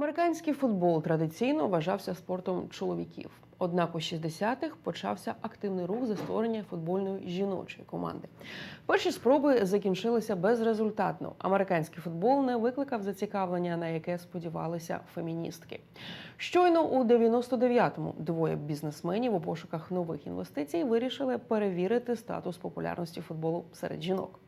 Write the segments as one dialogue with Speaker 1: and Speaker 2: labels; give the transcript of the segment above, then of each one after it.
Speaker 1: Американський футбол традиційно вважався спортом чоловіків. Однак у 60-х почався активний рух за створення футбольної жіночої команди. Перші спроби закінчилися безрезультатно. Американський футбол не викликав зацікавлення, на яке сподівалися феміністки. Щойно у 99-му двоє бізнесменів у пошуках нових інвестицій вирішили перевірити статус популярності футболу серед жінок.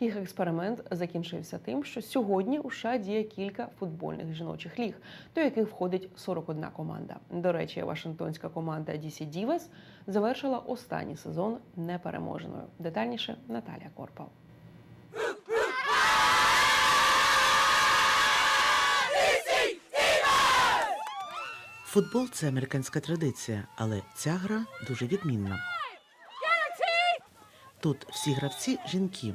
Speaker 1: Їх експеримент закінчився тим, що сьогодні у США діє кілька футбольних жіночих ліг, до яких входить 41 команда. До речі, Вашингтонська команда DC Divas завершила останній сезон непереможеною. Детальніше Наталія Корпал.
Speaker 2: Футбол це американська традиція, але ця гра дуже відмінна. Тут всі гравці жінки.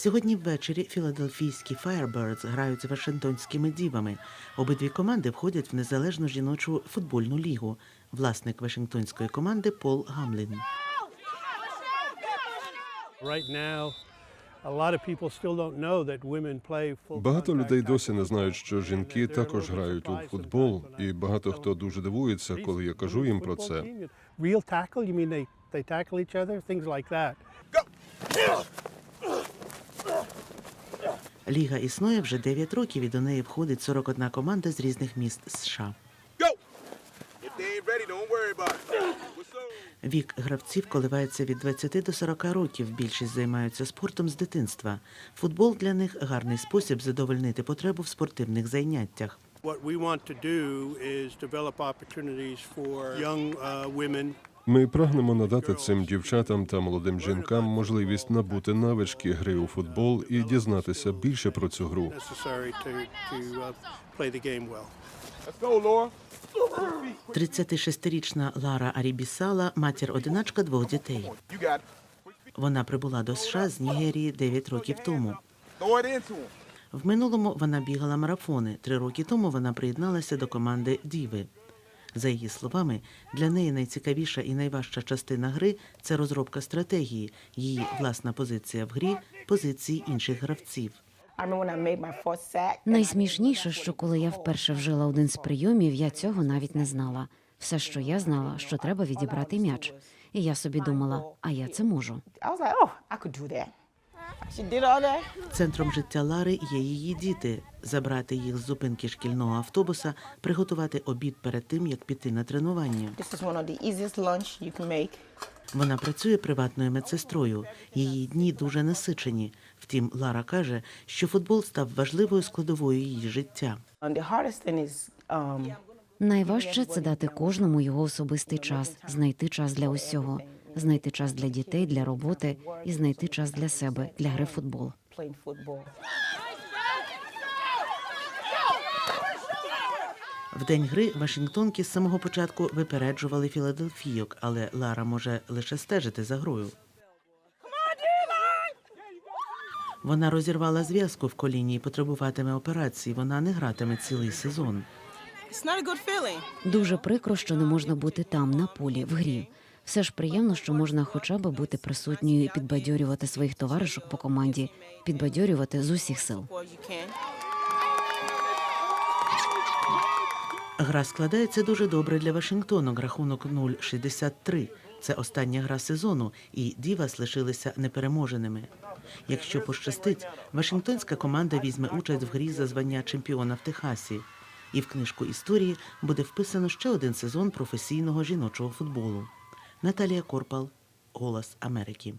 Speaker 2: Сьогодні ввечері філадельфійські Firebirds грають з Вашингтонськими дівами. Обидві команди входять в незалежну жіночу футбольну лігу. Власник Вашингтонської команди Пол Гамлін.
Speaker 3: Багато людей досі не знають, що жінки також грають у футбол, і багато хто дуже дивується, коли я кажу їм про це.
Speaker 2: Ліга існує вже 9 років і до неї входить 41 команда з різних міст США. Вік гравців коливається від 20 до 40 років. Більшість займаються спортом з дитинства. Футбол для них гарний спосіб задовольнити потребу в спортивних заняттях.
Speaker 4: What we want to do is develop opportunities for young uh, women
Speaker 3: Ми прагнемо надати цим дівчатам та молодим жінкам можливість набути навички гри у футбол і дізнатися більше про цю гру.
Speaker 2: 36-річна Лара Арібісала матір одиначка двох дітей. Вона прибула до США з Нігерії 9 років тому. В минулому вона бігала марафони. Три роки тому вона приєдналася до команди Діви. За її словами, для неї найцікавіша і найважча частина гри це розробка стратегії, її власна позиція в грі, позиції інших гравців.
Speaker 5: Найсмішніше, що коли я вперше вжила один з прийомів, я цього навіть не знала. Все, що я знала, що треба відібрати м'яч. І я собі думала, а я це можу.
Speaker 2: Центром життя Лари є її діти. Забрати їх з зупинки шкільного автобуса, приготувати обід перед тим, як піти на тренування. Вона працює приватною медсестрою. Її дні дуже насичені. Втім, Лара каже, що футбол став важливою складовою її життя.
Speaker 6: Um,
Speaker 5: Найважче це дати кожному його особистий час, знайти час для усього, знайти час для дітей, для роботи і знайти час для себе, для гри в футбол.
Speaker 2: В день гри Вашингтонки з самого початку випереджували Філадельфійок, але Лара може лише стежити за грою. Вона розірвала зв'язку в коліні і потребуватиме операції. Вона не гратиме цілий сезон.
Speaker 5: Дуже прикро, що не можна бути там, на полі, в грі. Все ж приємно, що можна хоча б бути присутньою і підбадьорювати своїх товаришок по команді, підбадьорювати з усіх сил.
Speaker 2: Гра складається дуже добре для Вашингтону. Рахунок 0-63. Це остання гра сезону, і Дівас лишилися непереможеними. Якщо пощастить, Вашингтонська команда візьме участь в грі за звання чемпіона в Техасі. І в книжку історії буде вписано ще один сезон професійного жіночого футболу. Наталія Корпал, Голос Америки.